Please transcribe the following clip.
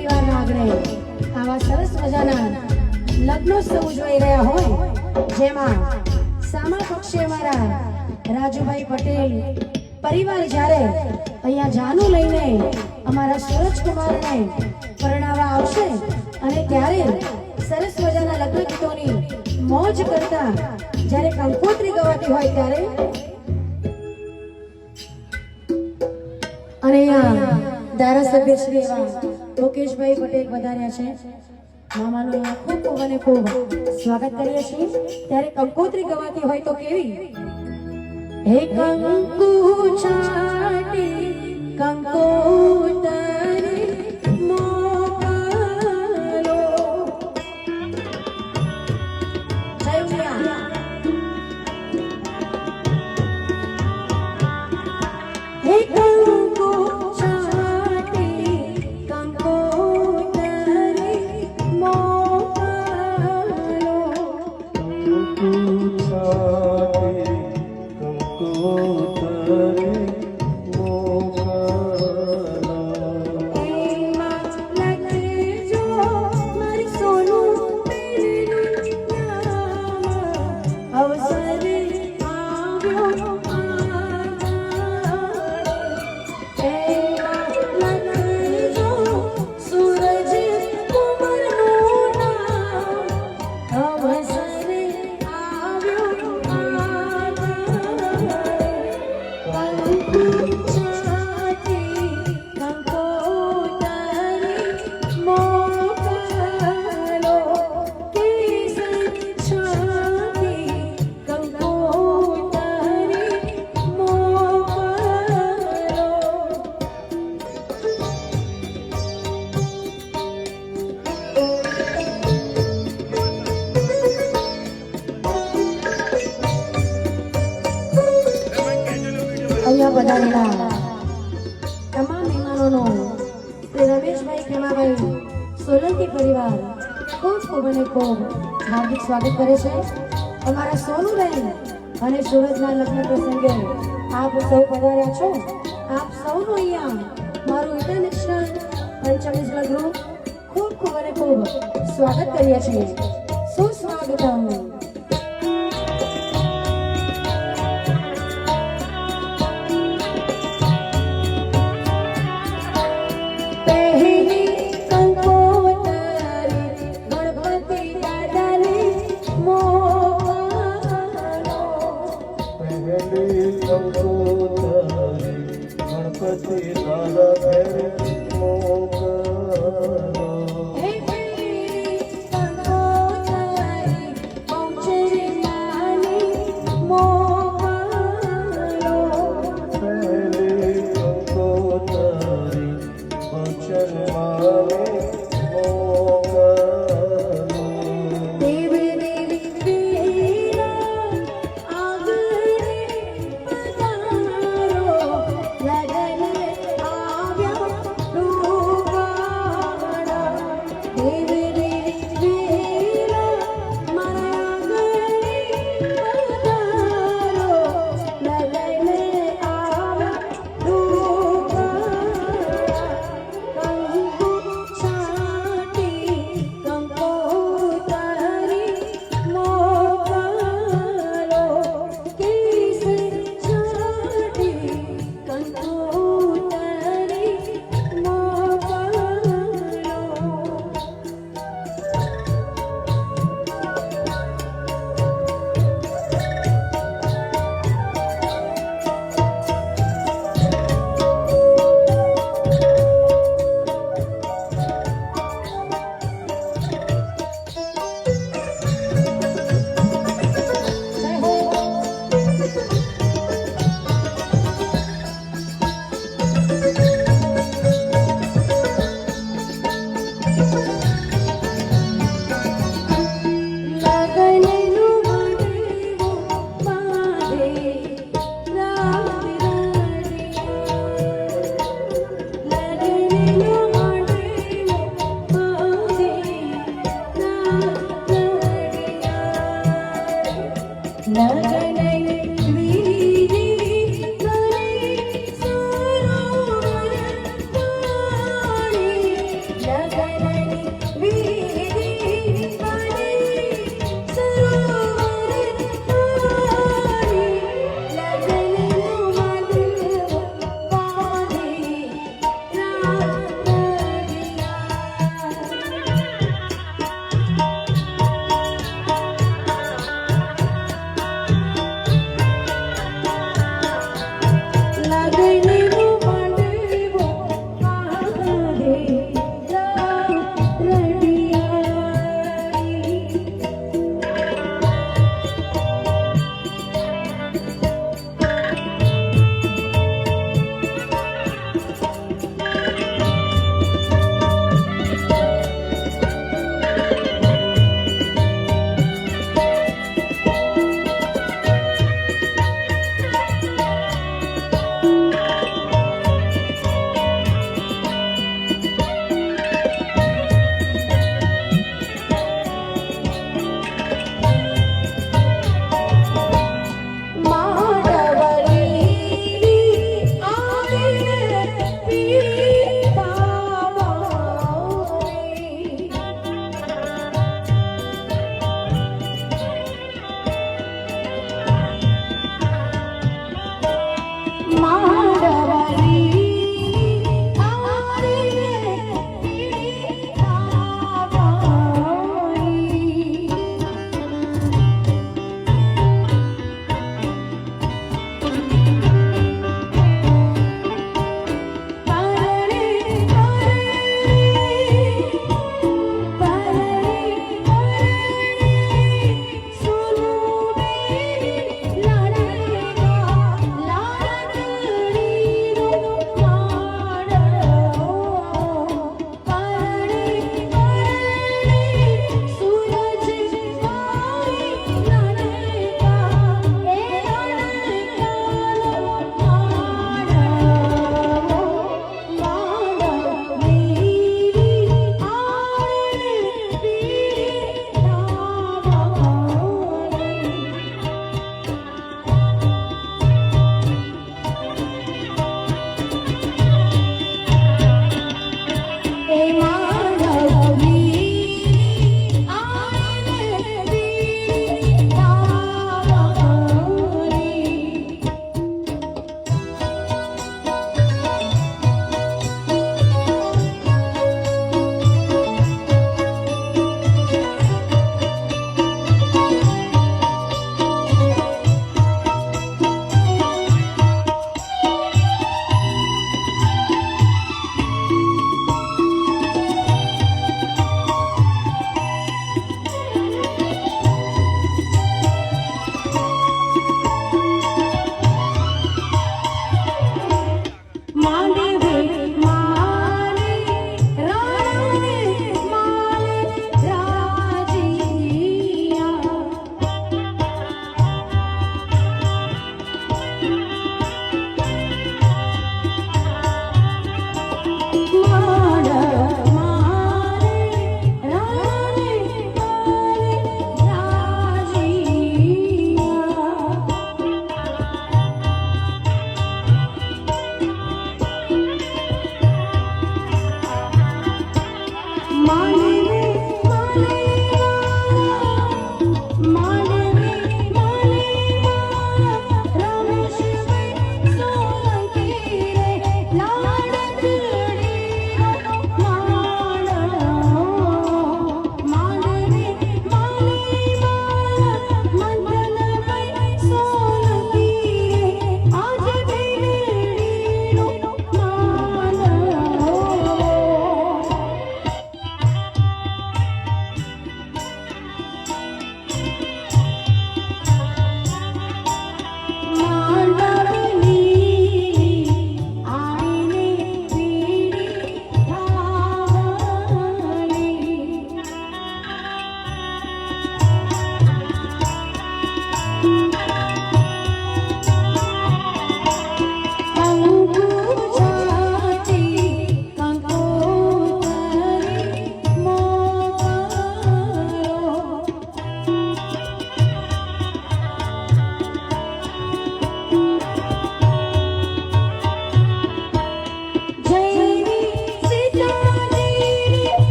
પરિવારના આગળ આવા સરસ મજાના લગ્નોત્સવ ઉજવાઈ રહ્યા હોય, જેમાં સામા પક્ષે અમારા રાજુભાઈ પટેલ પરિવાર જ્યારે અહીંયા જાનું લઈને અમારા સુરજકુમારને પરણાવવા આવશે અને ત્યારે સરસ મજાના લગ્ન ગીતોની મોજ કરતા જ્યારે કંકોત્રી ગવાતી હોય ત્યારે અને ધારાસભ્ય શ્રી એવા મુકેશભાઈ પટેલ વધાર્યા છે. મામાનું ખૂબ ખૂબ અને ખૂબ સ્વાગત કરીએ છીએ. ત્યારે કંકોત્રી ગવાતી હોય તો કેવી? હે કંકુ છાટી, કંકોતરી અહીંયા તમામ મહેમાનોનો શ્રી રમેશભાઈ ખેમાભાઈ સોલંકી પરિવાર ખૂબ ખૂબ અને ખૂબ હાર્દિક સ્વાગત કરે છે અમારા સોનુબેન અને સુરતના લગ્ન પ્રસંગે આપ સૌ પધાર્યા છો આપ સૌનું અહીંયા મારું ઇન્ટરનેશનલ પંચમિઝલા ગ્રુપ ખૂબ ખૂબ અને ખૂબ સ્વાગત કરીએ છીએ સુસ્વાગતમ